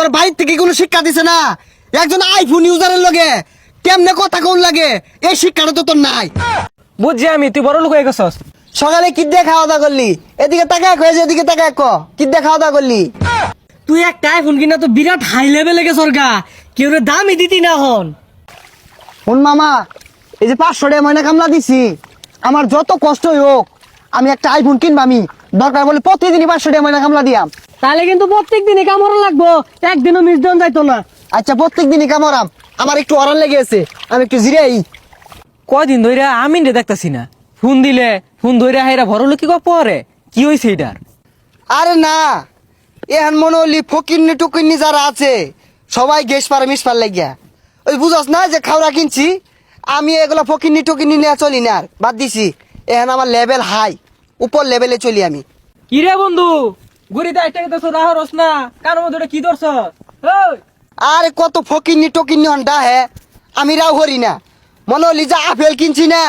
তোর বাড়ির থেকে কোনো শিক্ষা দিছে না। একজন আইফোন ইউজারের লগে কেমনে কথা কোন লাগে? এই শিক্ষাটা তো তোর নাই। বুঝছি আমি তুই বড় লোক হয়ে গেছস। সকালে কি দিয়ে খাওয়া দাওয়া করলি। এদিকে তাকা হয়েছে এদিকে তাকা ক কি। দিয়ে খাওয়া দাওয়া করলি। তুই একটা আইফোন কিনা তো বিরাট হাই লেভেলে গেছর গা। কেউ দামই দিতি না হন শুন মামা এই যে পাঁচশো টাকা ময়না কামলা দিছি। আমার যত কষ্টই হোক আমি একটা আইফোন কিনবা আমি। দরকার বলে প্রতিদিনই পাঁচশো টাকা ময়না কামলা দিয়াম। তাহলে কিন্তু প্রত্যেক দিনই কামড় লাগবো। একদিনও মিস দেন যাইতো না। আচ্ছা প্রত্যেক দিনই কামড়াম। আমার একটু অরান লেগে আছে। আমি একটু জিরাই। কয়দিন ধরে আমি রে দেখতাছি না। ফোন দিলে ফোন ধরে হাইরা বড় লোক কি পরে। কি হয়েছে এটার আরে না এখন মনে হলি ফকিন্নি টুকিন্নি যারা আছে সবাই গেস পারে মিস পার লাগিয়া। ওই বুঝাস না যে খাওয়া কিনছি আমি এগুলা ফকিন্নি টুকিন্নি নিয়ে চলি না আর। বাদ দিছি। এখন আমার লেভেল হাই উপর লেভেলে চলি আমি। কি রে বন্ধু? গুড়িতে একটা কথা রাহ রস না। কার মধ্যে ওটা কি ধরছ? আরে কত ফকিন্নি টকিন্নি হন্ডা হে। আমি রাও হরি না। মনে হলি যে আপেল কিনছি না।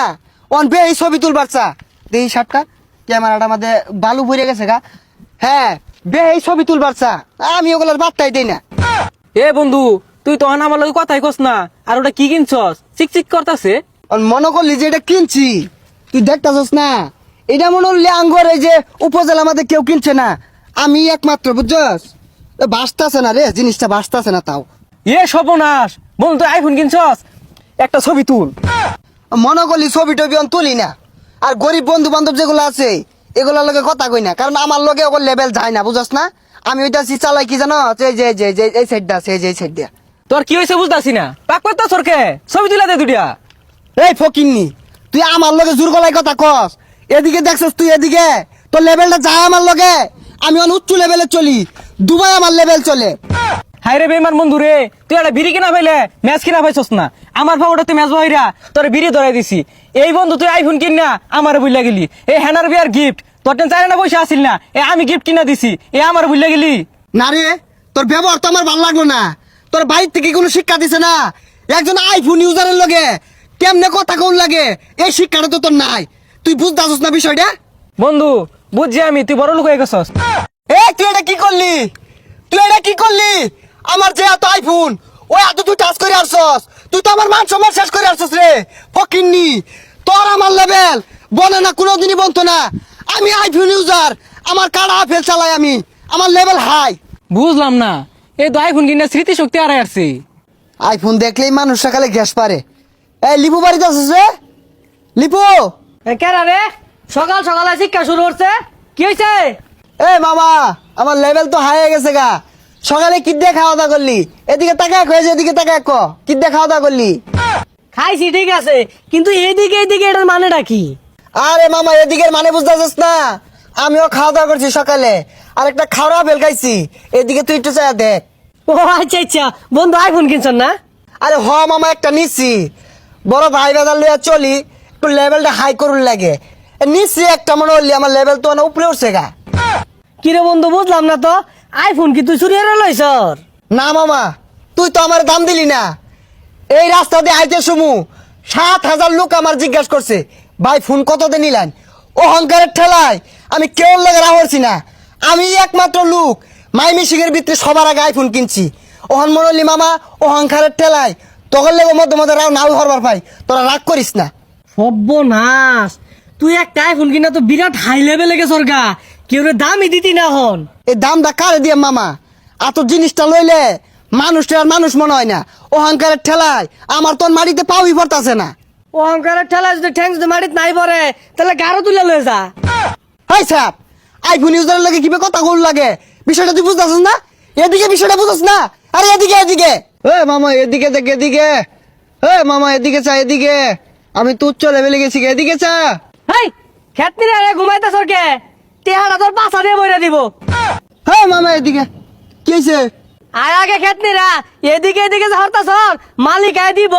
অন বে এই ছবি তুলবার চা। দেখি শার্টটা ক্যামেরাটা আমাদের বালু ভরে গেছে গা। হ্যাঁ বে এই ছবি তুলবার চা। আমি ওগুলোর বার্তাই দেই না। এ বন্ধু তুই তো আমার লগে কথাই কস না। আর ওটা কি কিনছস? চিক চিক করতাছে মনে করলি যে এটা কিনছি। তুই দেখতাছস না? এটা মনে হলি আঙ্গর এই যে উপজেলা আমাদের কেউ কিনছে না। আমি একমাত্র বুঝছস? বাঁচতাছে না রে জিনিসটা বাঁচতাছে না তাও। এ সর্বনাশ! বন্ধু তুই আইফোন কিনছস? একটা ছবি তুল। মনে করলি ছবি টবি আমি তুলি না। আর গরিব বন্ধু বান্ধব যেগুলো আছে এগুলোর লগে কথা কই না। কারণ আমার লগে ওগুলো লেভেল যায় না বুঝছ না? আমি ওইটা সি চালাই কি জানো? যে যে যে যে এই সাইডটা আছে এই যে এই সাইড দিয়া। তোর কি হয়েছে বুঝতাছি না? পাক করতে সরকে ছবি তুলে দে দুটিয়া এই ফকিন্নি তুই আমার লগে জোর গলায় কথা কস। এদিকে দেখছস তুই এদিকে? তোর লেভেলটা যা আমার লগে আমি অন উচ্চ লেভেলে চলি। দুবাই আমার লেভেল চলে। হাই রে বেমান বন্ধু রে তুই একটা বিড়ি কিনা পাইলে ম্যাচ কিনা পাইছস না। আমার ভাবটা তুই ম্যাচ বহিরা তোর বিড়ি ধরাই দিছি। এই বন্ধু তুই আইফোন কিন না আমার বুঝলা গেলি। এই হ্যানার বিয়ার গিফট তোর টেন চাই না পয়সা আসিল না এ আমি গিফট কিনা দিছি এ আমার বুঝলা গেলি। না রে তোর ব্যবহার তো আমার ভালো লাগল না। তোর বাড়ির থেকে কোনো শিক্ষা দিছে না। একজন আইফোন ইউজারের লগে কেমনে কথা কোন লাগে? এই শিক্ষাটা তো তোর নাই। তুই বুঝতে আসছ না বিষয়টা? বন্ধু বুঝছি আমি তুই বড় লোক হয়ে গেছস। এ তুই এটা কি করলি? তুই এটা কি করলি? আমার যে এত আইফোন ওই এত তুই টাচ করে আসছস। তুই তো আমার মান সম্মান শেষ করে আসছস রে ফকিন্নি। তোর আমার লেভেল বলে না কোনোদিনই বলতো না। আমি আইফোন ইউজার আমার কাড়া আপেল চালাই আমি। আমার লেভেল হাই বুঝলাম না এই তো আইফোন কিনা স্মৃতি শক্তি আর আসছে। আইফোন দেখলেই মানুষ সকালে গ্যাস পারে। এই লিপু বাড়িতে আসছিস রে লিপু! কেরা রে সকাল সকালে শিক্ষা শুরু করছে কি হয়েছে এ মামা আমার লেভেল তো হাই হয়ে গেছে গা। সকালে কি দিয়ে খাওয়া দাওয়া করলি? এদিকে তাকা এক হয়েছে এদিকে তাকা এক ক। দিয়ে খাওয়া দাওয়া করলি? খাইছি ঠিক আছে। কিন্তু এইদিকে এইদিকে এটার মানেটা কি? আরে মামা এদিকে মানে বুঝতে পারছিস না? আমিও খাওয়া দাওয়া করছি সকালে। আর একটা খাওয়া ফেল খাইছি। এদিকে তুই একটু চাই দেখ। ও আচ্ছা আচ্ছা। বন্ধু আইফোন কিনছেন না? আরে হ মামা একটা নিচ্ছি বড় ভাই বাজার লইয়া চলি একটু লেভেলটা হাই করুন লাগে। নিচ্ছি একটা মনে হলি আমার লেভেল তো অনেক উপরে উঠছে গা। কিরে বন্ধু বুঝলাম না তো। আইফোন কি তুই চুরি হয়ে লইছর না মামা তুই তো আমার দাম দিলি না। এই রাস্তা দিয়ে আইতে সুমু সাত হাজার লোক আমার জিজ্ঞাসা করছে ভাই ফোন কত দিয়ে নিলেন? অহংকারের ঠেলায় আমি কেউ লাগে রাহরছি না। আমি একমাত্র লোক মাই মিশিংয়ের ভিতরে সবার আগে আইফোন কিনছি। ওহন মনলি মামা অহংকারের ঠেলায় তখন লেগে মধ্যে মধ্যে রাও নাও হরবার পাই। তোরা রাগ করিস না। সর্বনাশ তুই একটা আইফোন কিনা তো বিরাট হাই লেভেলে গেছর গা। কেউ দামই দিতি না হন। এই দামটা কারে দিয়ে মামা? এত জিনিসটা লইলে মানুষটা আর মানুষ মনে হয় না। অহংকারের ঠেলায় আমার তোর মাটিতে পাউই পড়তাছে না। অহংকারের ঠেলা যদি ঠ্যাং যদি মাটিত নাই পড়ে তাহলে গারো তুলে লয়ে যা। হাই স্যার আইফোন ইউজারের লাগে কীভাবে কথা কোন লাগে? বিষয়টা তুই বুঝতেছিস না? এদিকে বিষয়টা বুঝছিস না? আরে এদিকে এদিকে! এ মামা এদিকে দেখ এদিকে। এ মামা এদিকে চা এদিকে। আমি তুচ্ছ লেভেলে গেছি এদিকে চা। হেই খেতনি রে ঘুমাইতে সরকে তেহারা তোর পাশা দিয়ে বইরা দিব। হে মামা এদিকে। কি হয়েছে আর আগে খেতনি রা এদিকে এদিকে হরতা সর মালিক আয় দিব।